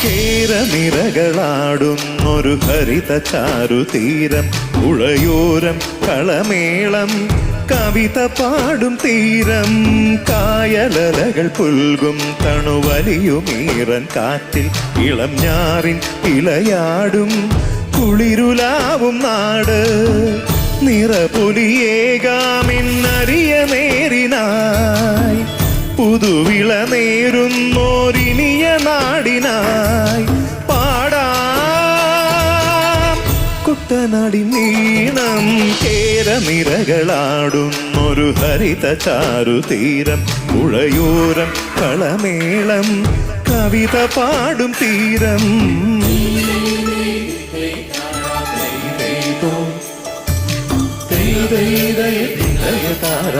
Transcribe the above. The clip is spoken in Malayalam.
കേരനിരകളാടുന്നൊരു ഹരിത ചാരുതീരം പുഴയോരം കളമേളം കവിത പാടും തീരം കായലലകൾ പുൽകും തണുവലിയുമീറൻ കാറ്റിൽ ഇളം ഞാറിൻ ഇളയാടും കുളിരുലാവും നാട് നിറപുലിയേകാമെന്നറിയ നേരിനായി പുതുവിള നേരുന്നോരിനിയ കുട്ടനാടി നീണം കേരനിരകളാടുന്നൊരു ഹരിത ചാരുതീരം പുഴയോരം കളമേളം കവിത പാടും തീരം താര